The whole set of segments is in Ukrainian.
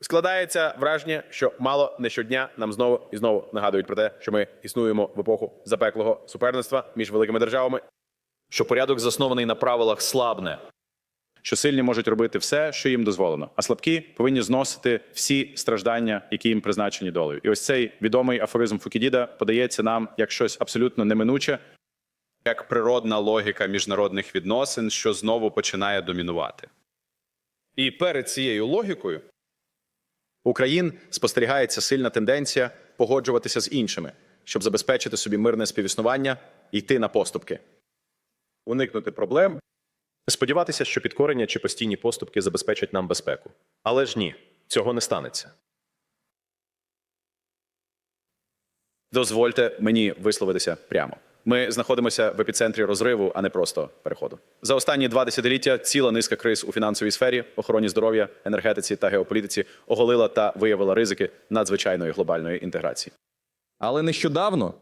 Складається враження, що мало не щодня нам знову і знову нагадують про те, що ми існуємо в епоху запеклого суперництва між великими державами, що порядок заснований на правилах слабне. що сильні можуть робити все, що їм дозволено, а слабкі повинні зносити всі страждання, які їм призначені долею. І ось цей відомий афоризм Фукідіда подається нам як щось абсолютно неминуче, як природна логіка міжнародних відносин, що знову починає домінувати. і перед цією логікою У країн спостерігається сильна тенденція погоджуватися з іншими, щоб забезпечити собі мирне співіснування йти на поступки. уникнути проблем, сподіватися, що підкорення чи постійні поступки забезпечать нам безпеку. Але ж ні, цього не станеться. Дозвольте мені висловитися прямо. Ми знаходимося в епіцентрі розриву, а не просто переходу. За останні два десятиліття ціла низка криз у фінансовій сфері, охороні здоров'я, енергетиці та геополітиці оголила та виявила ризики надзвичайної глобальної інтеграції. Але нещодавно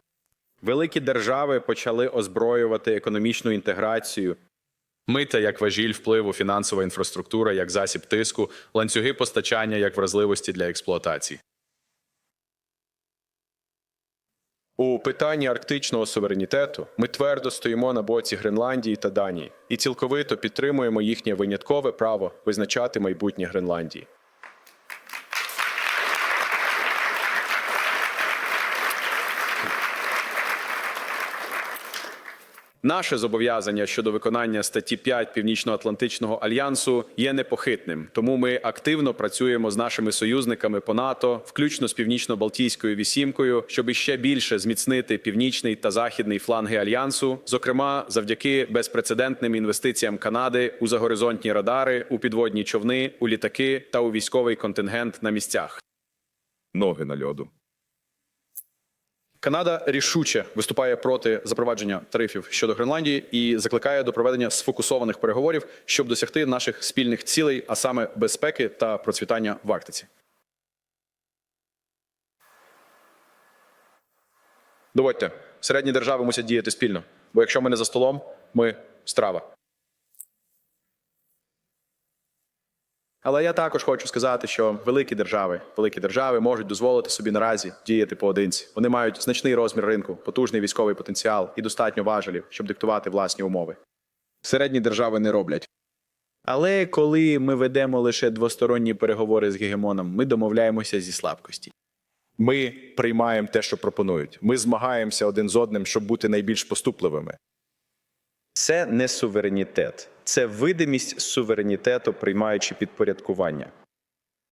Великі держави почали озброювати економічну інтеграцію. Мита як важіль впливу, фінансова інфраструктура як засіб тиску, ланцюги постачання як вразливості для експлуатації. У питанні арктичного суверенітету ми твердо стоїмо на боці Гренландії та Данії і цілковито підтримуємо їхнє виняткове право визначати майбутнє Гренландії. Наше зобов'язання щодо виконання статті 5 Північно-Атлантичного альянсу є непохитним. Тому ми активно працюємо з нашими союзниками по НАТО, включно з північно-балтійською вісімкою, щоб іще більше зміцнити північний та західний фланги альянсу, зокрема завдяки безпрецедентним інвестиціям Канади у загоризонтні радари, у підводні човни, у літаки та у військовий контингент на місцях. ноги на льоду. Канада рішуче виступає проти запровадження тарифів щодо Гренландії і закликає до проведення сфокусованих переговорів, щоб досягти наших спільних цілей, а саме безпеки та процвітання в Арктиці. Доводьте, середні держави мусять діяти спільно, бо якщо ми не за столом, ми страва. Але я також хочу сказати, що великі держави, великі держави можуть дозволити собі наразі діяти поодинці. Вони мають значний розмір ринку, потужний військовий потенціал і достатньо важелів, щоб диктувати власні умови. Середні держави не роблять. Але коли ми ведемо лише двосторонні переговори з гегемоном, ми домовляємося зі слабкості. Ми приймаємо те, що пропонують. Ми змагаємося один з одним, щоб бути найбільш поступливими. Це не суверенітет, це видимість суверенітету, приймаючи підпорядкування.